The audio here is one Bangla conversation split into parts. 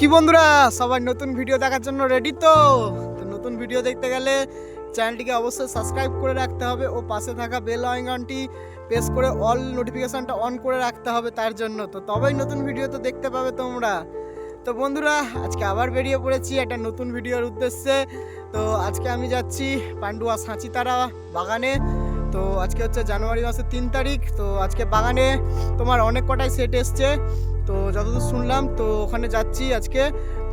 কি বন্ধুরা, সবাই নতুন ভিডিও দেখার জন্য রেডি তো? নতুন ভিডিও দেখতে গেলে চ্যানেলটিকে অবশ্যই সাবস্ক্রাইব করে রাখতে হবে ও পাশে থাকা বেল আইকনটি প্রেস করে অল নোটিফিকেশনটা অন করে রাখতে হবে তার জন্য। তো তবেই নতুন ভিডিও তো দেখতে পাবে তোমরা। তো বন্ধুরা, আজকে আবার বেরিয়ে পড়েছি একটা নতুন ভিডিওর উদ্দেশ্যে। তো আজকে আমি যাচ্ছি পান্ডুয়া সাঁচিতারা বাগানে। তো আজকে হচ্ছে জানুয়ারি মাসের তিন তারিখ, তো আজকে বাগানে তোমার অনেক কটাই সেট এসছে। তো যতদূর শুনলাম, তো ওখানে যাচ্ছি আজকে।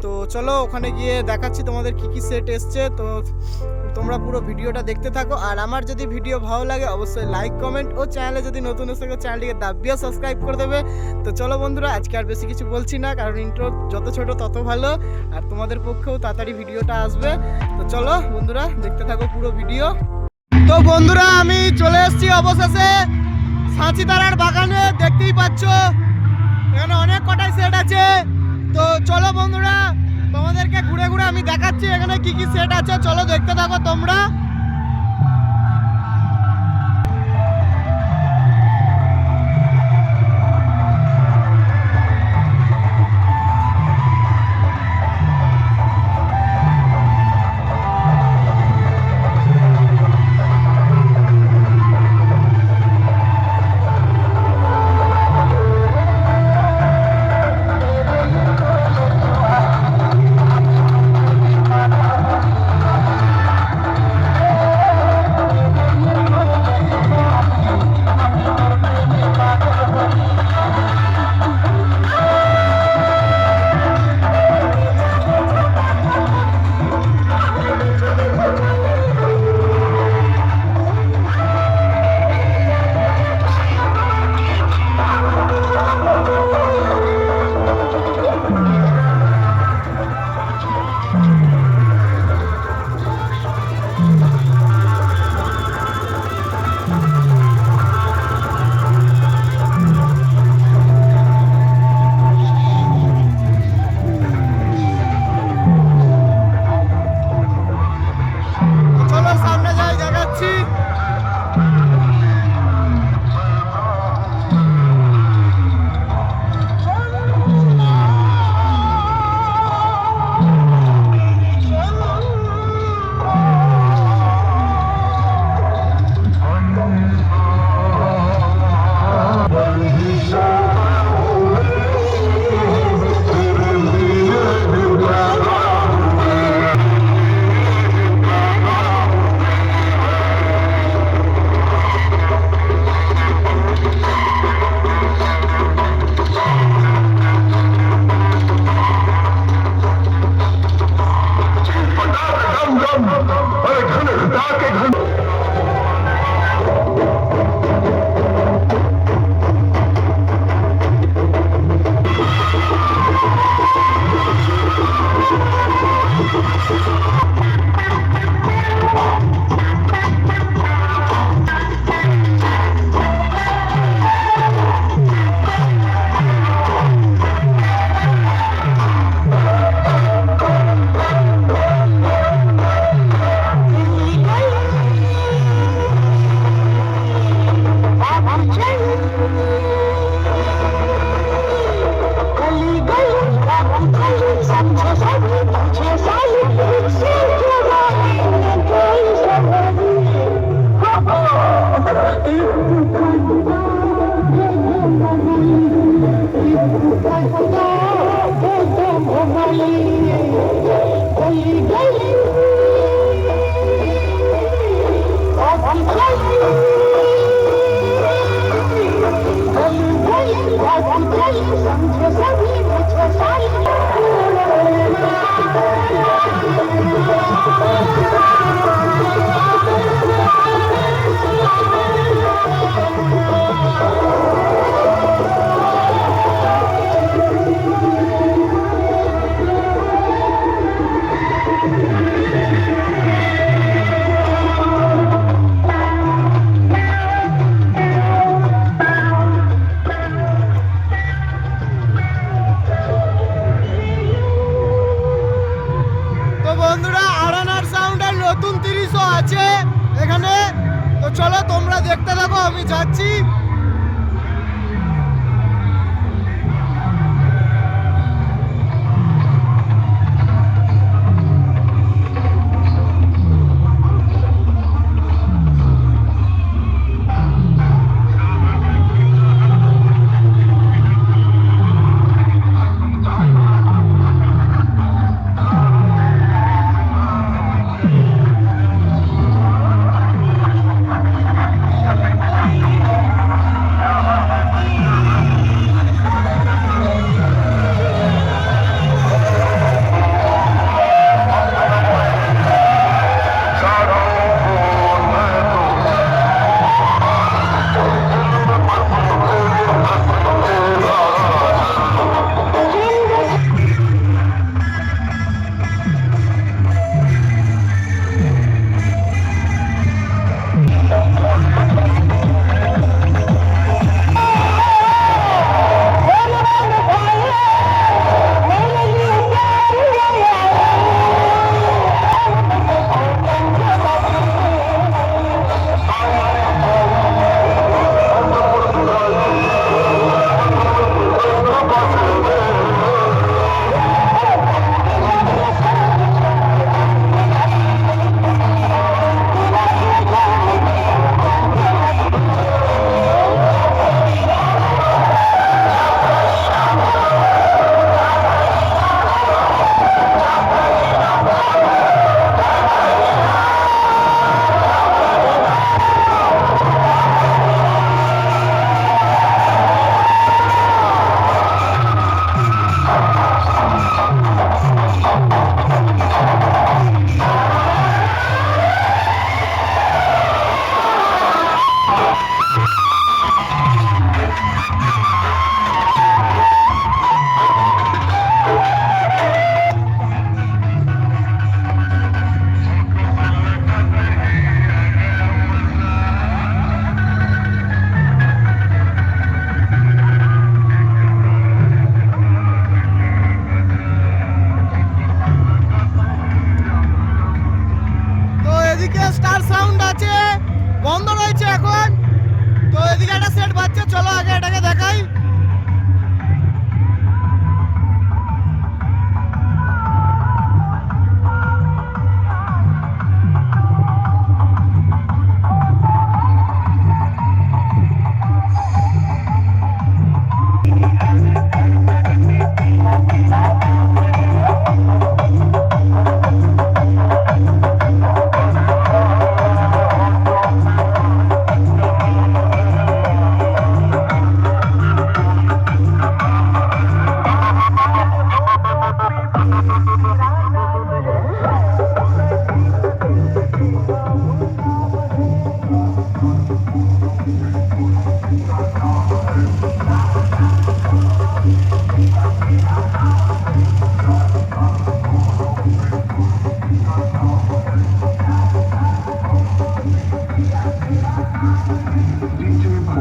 তো চলো ওখানে গিয়ে দেখাচ্ছি তোমাদের কি কি সেট এসছে। তো তোমরা পুরো ভিডিওটা দেখতে থাকো। আর আমার যদি ভিডিও ভালো লাগে, অবশ্যই লাইক কমেন্ট ও চ্যানেলে যদি নতুন এসে চ্যানেলটিকে দাবিয়ে সাবস্ক্রাইব করে দেবে। তো চলো বন্ধুরা, আজকে আর বেশি কিছু বলছি না, কারণ ইন্ট্রো যত ছোট তত ভালো। আর তোমাদের পক্ষেও তাড়াতাড়ি ভিডিওটা আসবে। তো চলো বন্ধুরা, দেখতে থাকো পুরো ভিডিও তো বন্ধুরা, আমি চলে এসেছি অবশেষে। সাঁচিতারার বাগানে, দেখতেই পাচ্ছ। এখানে অনেক কটাই সেট আছে। তো চলো বন্ধুরা, তোমাদেরকে ঘুরে ঘুরে আমি দেখাচ্ছি এখানে কি কি সেট আছে। চলো দেখতে থাকো তোমরা। और घन घटा के घन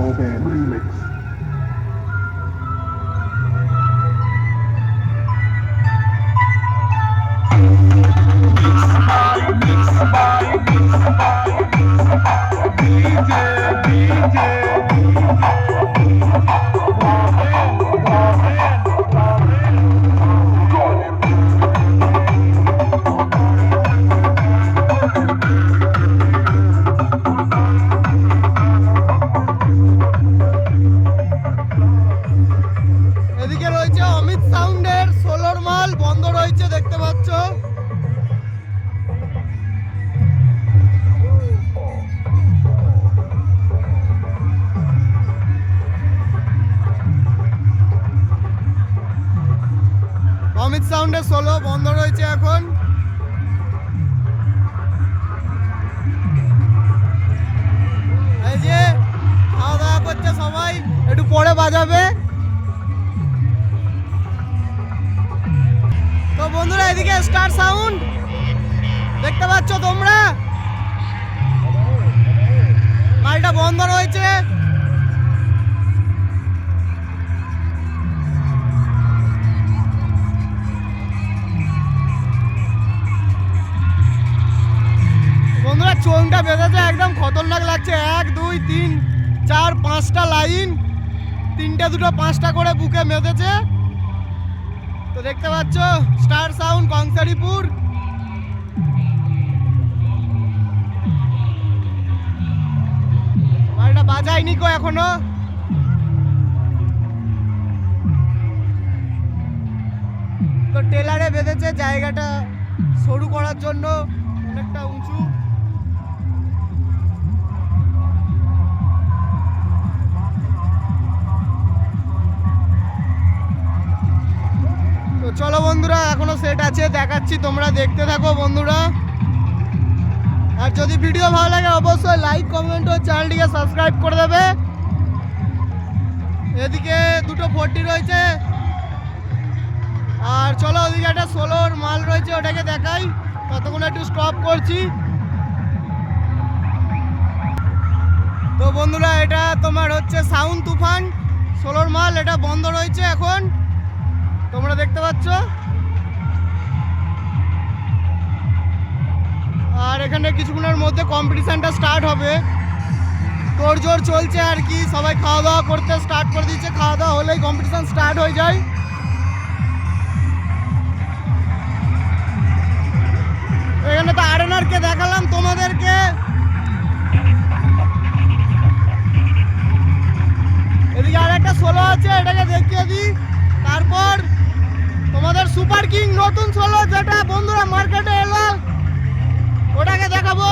Soul Band Remix. সাউন্ডের সোলো বন্ধ রয়েছে এখন। এই যে, খাওয়া দাওয়া করছে সবাই, একটু পরে বাজাবে। তো বন্ধুরা, এদিকে স্টার সাউন্ড দেখতে পাচ্ছ তোমরা? মালটা বন্ধ রয়েছে। চোংটা বেঁধেছে, একদম খতরনাক লাগছে। এক, দুই, তিন, চার, পাঁচটা লাইন। তিনটে, দুটো, পাঁচটা করে বুকে মেধেছে। তো দেখতে পাচ্ছ, স্টার সাউন্ড, কংসারিপুর। এটা বাজায়নি কো এখনও। তো টেলারে বেঁধেছে, জায়গাটা সরু করার জন্য অনেকটা উঁচু। চলো বন্ধুরা, এখনও সেট আছে, দেখাচ্ছি, তোমরা দেখতে থাকো বন্ধুরা। আর যদি ভিডিও ভালো লাগে, অবশ্যই লাইক কমেন্ট ও চ্যানেলটিকে সাবস্ক্রাইব করে দেবে। এদিকে দুটো ফোরটি রয়েছে। আর চলো, ওদিকে একটা ষোলোর মাল রয়েছে, ওটাকে দেখাই। ততক্ষণ একটু স্টপ করছি। তো বন্ধুরা, এটা তোমার হচ্ছে সাউন্ড তুফান। ষোলোর মাল, এটা বন্ধ রয়েছে এখন। তোমরা দেখতে পাচ্ছ? আর এখানে কিছুক্ষণের মধ্যে কম্পিটিশনটা স্টার্ট হবে। তোর জোর চলছে আর কি, সবাই খাওয়া দাওয়া করতে স্টার্ট করে দিচ্ছে। খাওয়া দাওয়া হলেই কম্পিটিশন স্টার্ট হয়ে যায়। এখানে তো আরেনারকে দেখালাম তোমাদেরকে। এদিকে আর একটা সোলো আছে, এটাকে দেখিয়ে দিই। কিং নতুন সোলো যেটা বন্ধুরা মার্কেটে এলো ওটাকে দেখাবো।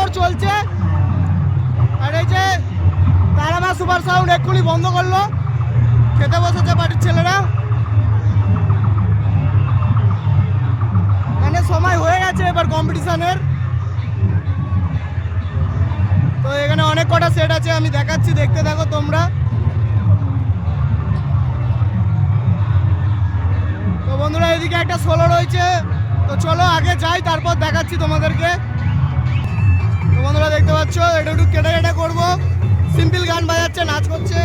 তোড়জোড় চলছে। আর এই যে তারামা সুপার সাউন্ড এক্ষুনি বন্ধ করল। খেতে বসেছে বাড়ির ছেলেরা। মানে সময় হয়ে গেছে এবার কম্পিটিশনের তো এখানে অনেক কটা সেট আছে, আমি দেখাচ্ছি, দেখতে থাকো তোমরা। তো বন্ধুরা, এদিকে একটা সোলো রয়েছে। তো চলো আগে যাই, তারপর দেখাচ্ছি তোমাদেরকে। বন্ধুরা দেখতে পাচ্ছ, এটা একটু কেটে কেটে করব। সিম্পল গান বাজাচ্ছে, নাচ করছে।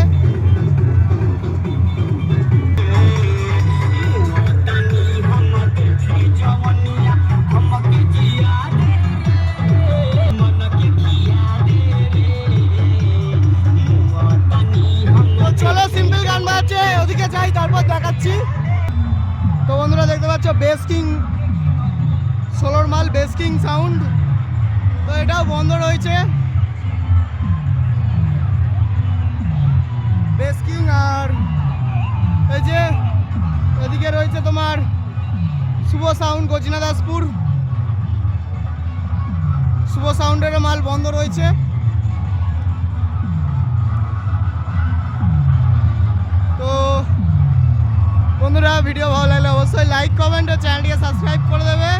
চলো সিম্পল গান বাজছে ওদিকে যাই, তারপর দেখাচ্ছি। তো বন্ধুরা দেখতে পাচ্ছ বেস কিং সোলোর মাল বেস কিং সাউন্ড তো এটাও বন্ধ রয়েছে। আর এই যে এদিকে রয়েছে তোমার শুভ সাউন্ড গজিনা দাসপুর। শুভ সাউন্ডের মাল বন্ধ রয়েছে। তো বন্ধুরা ভিডিও ভালো লাগলে অবশ্যই লাইক কমেন্ট ও চ্যানেলটিকে সাবস্ক্রাইব করে দেবে।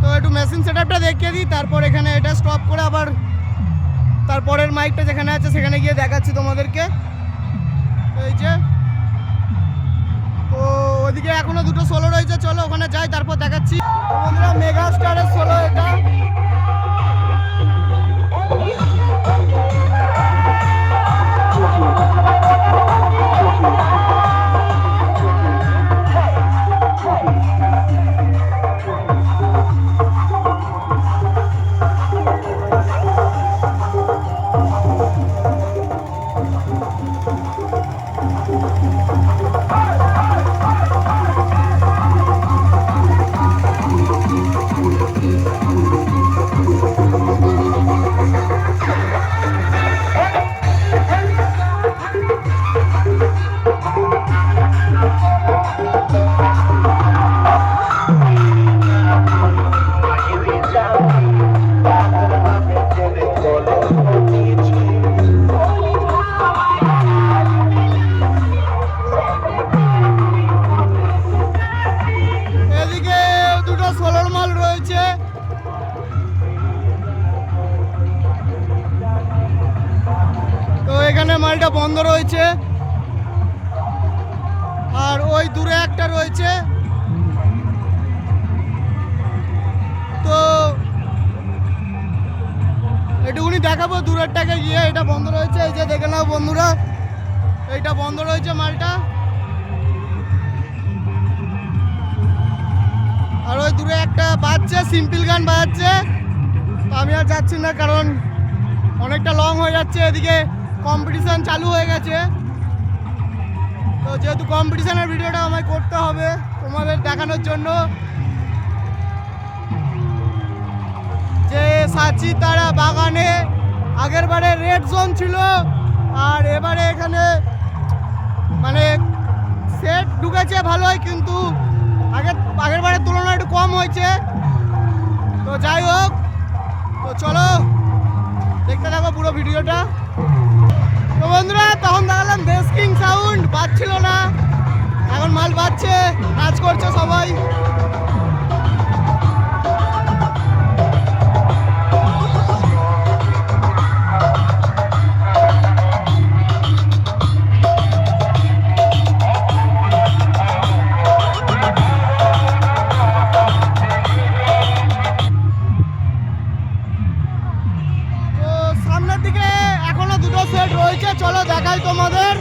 তো একটু মেশিন সেট আপটা দেখিয়ে দিই, তারপর এখানে এটা স্টপ করে আবার তারপরের মাইকটা যেখানে আছে সেখানে গিয়ে দেখাচ্ছি তোমাদেরকে। এই যে, তো ওদিকে এখনও দুটো সোলো রয়েছে, চলো ওখানে যাই, তারপর দেখাচ্ছি। বন্ধুরা মেগা স্টারের সোলো এটা। এটুকুনি দেখাবো দূরের দূরেরটাকে গিয়ে এটা বন্ধ রয়েছে। এই যে দেখে নাও বন্ধুরা, এইটা বন্ধ রয়েছে মালটা। আর ওই দূরে একটা বাজছে, সিম্পল গান বাজাচ্ছে আমি আর যাচ্ছি না, কারণ অনেকটা লং হয়ে যাচ্ছে, এদিকে কম্পিটিশান চালু হয়ে গেছে। তো যেহেতু কম্পিটিশানের ভিডিওটা আমায় করতে হবে তোমাদের দেখানোর জন্য যে সাচি তারা বাগানে, আগের বারে রেড জোন ছিল, আর এবারে এখানে মানে সেট ঢুকেছে ভালোই, কিন্তু আগের আগের বারের তুলনায় একটু কম হয়েছে। তো যাই হোক, তো চলো দেখতে থাকো পুরো ভিডিওটা। তো বন্ধুরা, তখন দেখালাম বেস্কিং সাউন্ড বাজছিল না। এখন মাল বাজছে, নাচ করছে সবাই। cholos de acá el comodoro.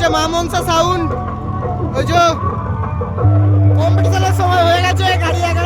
হচ্ছে মামনসা সাউন্ড ওই যে কম্পিটিশনের সময় হয়ে গেছে গাড়ি এগা